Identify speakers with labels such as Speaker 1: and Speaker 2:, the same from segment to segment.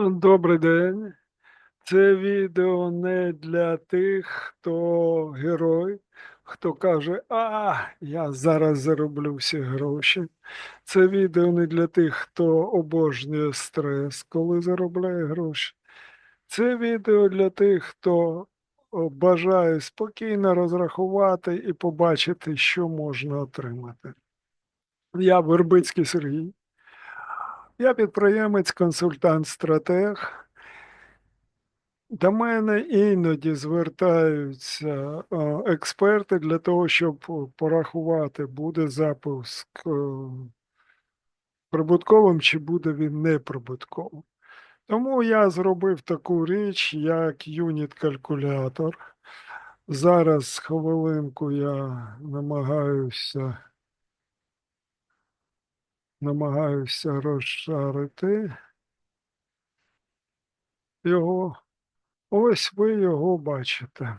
Speaker 1: Добрий день. Це відео не для тих, хто герой, хто каже, а, я зараз зароблю всі гроші. Це відео не для тих, хто обожнює стрес, коли заробляє гроші. Це відео для тих, хто бажає спокійно розрахувати і побачити, що можна отримати. Я Вербицький Сергій. Я підприємець, консультант, стратег. До мене іноді звертаються е, експерти для того, щоб порахувати, буде запуск е, прибутковим чи буде він неприбутковим. Тому я зробив таку річ, як юніт-калькулятор. Зараз хвилинку я намагаюся, намагаюся розшарити його. Ось ви його бачите.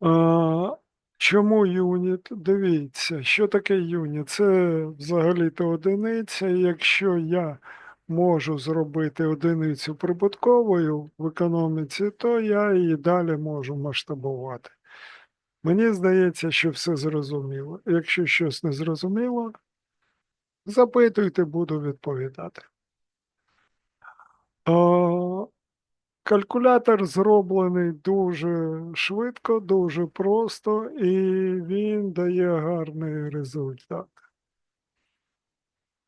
Speaker 1: А, чому юніт? Дивіться, що таке юніт? Це взагалі-то одиниця. Якщо я можу зробити одиницю прибутковою в економіці, то я її далі можу масштабувати. Мені здається, що все зрозуміло. Якщо щось не зрозуміло, запитуйте, буду відповідати. А, Калькулятор зроблений дуже швидко, дуже просто, і він дає гарний результат.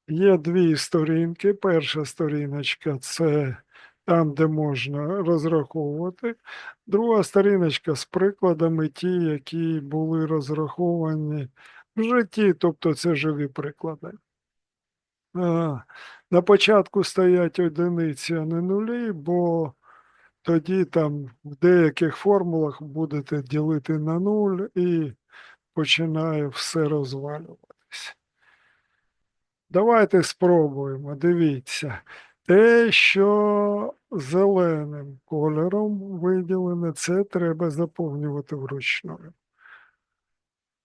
Speaker 1: Є дві сторінки. Перша сторіночка це там, де можна розраховувати. Друга сторіночка з прикладами, ті, які були розраховані в житті, тобто це живі приклади. На початку стоять одиниці, а не нулі, бо тоді там в деяких формулах будете ділити на нуль і починає все розвалюватися. Давайте спробуємо. Дивіться. Те, що зеленим кольором виділене, це треба заповнювати вручну.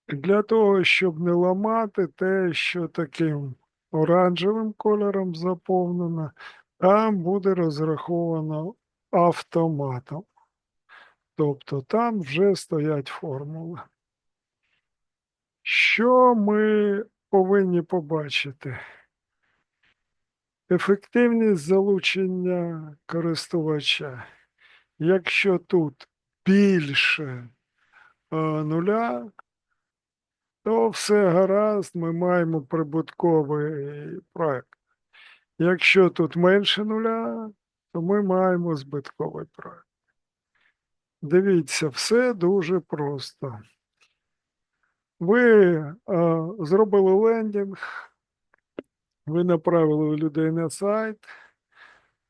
Speaker 1: Для того, щоб не ламати те, що таким оранжевим кольором заповнено, там буде розраховано автоматом. Тобто там вже стоять формули. Що ми повинні побачити? Ефективність залучення користувача. Якщо тут більше е, нуля, то все гаразд, ми маємо прибутковий проект. Якщо тут менше нуля, то ми маємо збитковий проект. Дивіться, все дуже просто. Ви е, зробили лендінг, ви направили людей на сайт.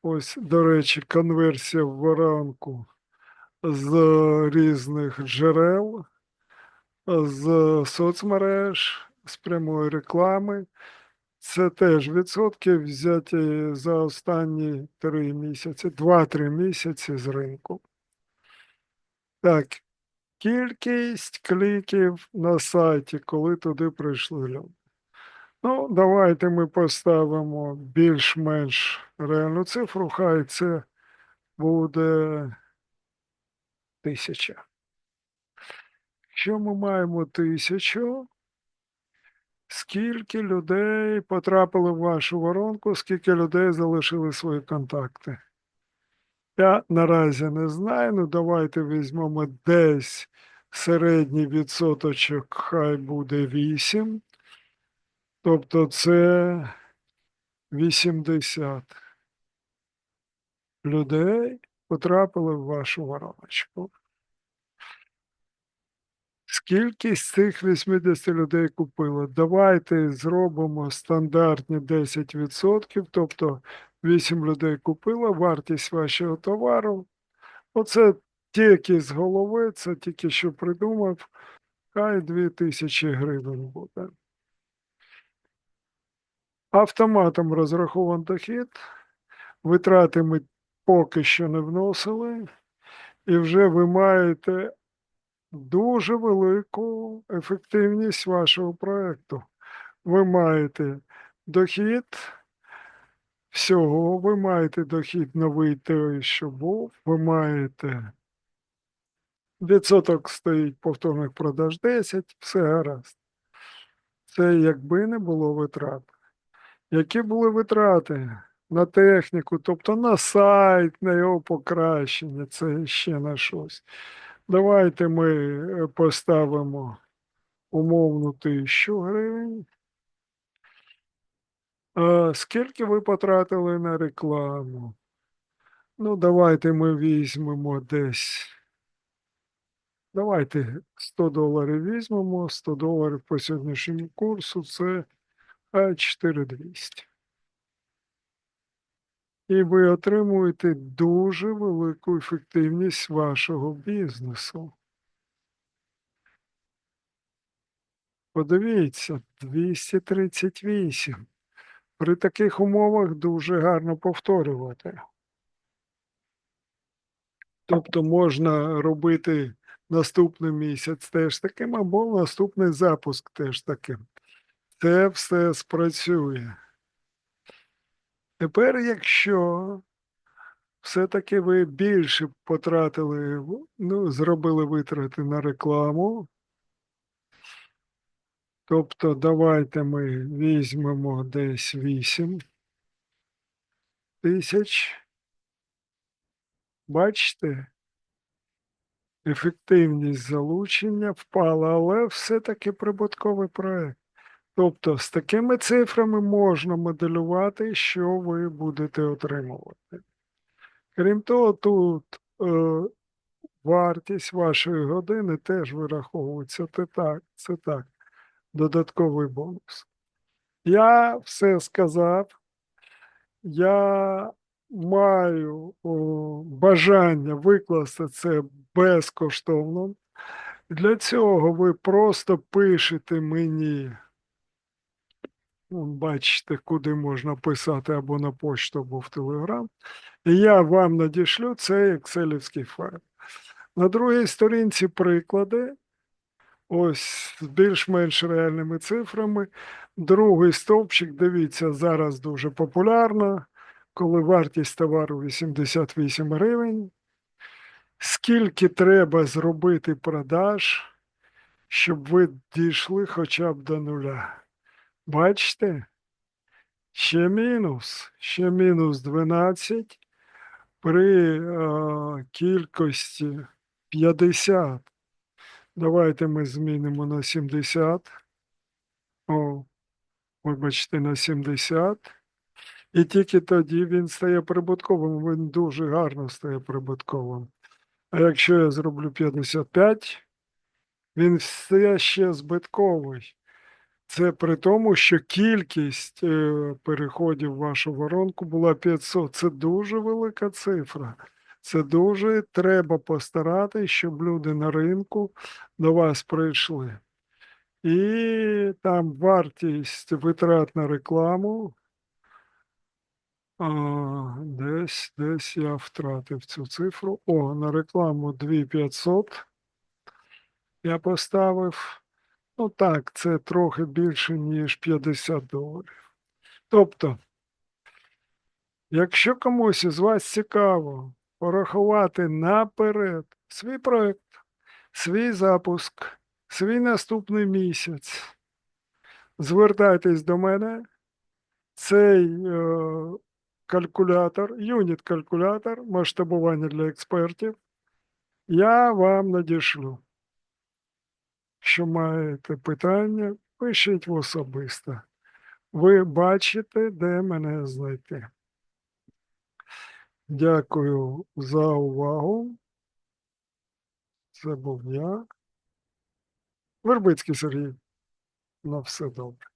Speaker 1: Ось, до речі, конверсія в воронку з різних джерел, з соцмереж, з прямої реклами. Це теж відсотки взяті за останні три місяці, два-три місяці з ринку. Так, кількість кліків на сайті, коли туди прийшли люди. Ну, давайте ми поставимо більш-менш реальну цифру, хай це буде тисяча. Якщо ми маємо тисячу, скільки людей потрапили в вашу воронку, скільки людей залишили свої контакти? Я наразі не знаю, ну давайте візьмемо десь середній відсоточок, хай буде 8. Тобто це 80 людей потрапили в вашу вороночку. Скільки з цих 80 людей купили? Давайте зробимо стандартні 10%, тобто 8 людей купило, вартість вашого товару. Оце тільки з голови, це тільки що придумав, хай 2000 гривень буде. Автоматом розрахований дохід, витрати ми поки що не вносили, і вже ви маєте дуже велику ефективність вашого проєкту. Ви маєте дохід, всього ви маєте дохід новий той, що був, ви маєте відсоток стоїть повторних продаж 10, все гаразд. Це якби не було витрат. Які були витрати на техніку, тобто на сайт, на його покращення, це ще на щось. Давайте ми е, поставимо умовну тисячу гривень. А скільки ви потратили на рекламу? Ну, давайте ми візьмемо десь. Давайте 100 доларів візьмемо, 100 доларів по сьогоднішньому курсу це 4200. І ви отримуєте дуже велику ефективність вашого бізнесу. Подивіться, 238. При таких умовах дуже гарно повторювати. Тобто можна робити наступний місяць теж таким, або наступний запуск теж таким. Це все спрацює. Тепер, якщо все-таки ви більше потратили, ну, зробили витрати на рекламу, тобто давайте ми візьмемо десь 8 тисяч. Бачите, ефективність залучення впала, але все-таки прибутковий проект. Тобто з такими цифрами можна моделювати, що ви будете отримувати. Крім того, тут е, вартість вашої години теж вираховується. Це так, це так. Додатковий бонус. Я все сказав. Я маю о, бажання викласти це безкоштовно. Для цього ви просто пишете мені. Бачите, куди можна писати або на почту, або в Телеграм. І я вам надішлю цей екселівський файл. На другій сторінці приклади. Ось з більш-менш реальними цифрами. Другий стовпчик, дивіться, зараз дуже популярно, коли вартість товару 88 гривень. Скільки треба зробити продаж, щоб ви дійшли хоча б до нуля? Бачите? Ще мінус, ще мінус 12 при е, кількості 50. Давайте ми змінимо на 70. О, вибачте, на 70. І тільки тоді він стає прибутковим, він дуже гарно стає прибутковим. А якщо я зроблю 55, він все ще збитковий. Це при тому, що кількість е, переходів в вашу воронку була 500. Це дуже велика цифра. Це дуже треба постаратись, щоб люди на ринку до вас прийшли. І там вартість витрат на рекламу. А, десь, десь я втратив цю цифру. О, на рекламу 2500 я поставив. Ну так, це трохи більше, ніж 50 доларів. Тобто, якщо комусь із вас цікаво порахувати наперед свій проект, свій запуск, свій наступний місяць, звертайтесь до мене. Цей е, калькулятор, юніт-калькулятор, масштабування для експертів, я вам надішлю. Якщо маєте питання, пишіть в особисто. Ви бачите, де мене знайти. Дякую за увагу. Це був я. Вербицький Сергій. На все добре.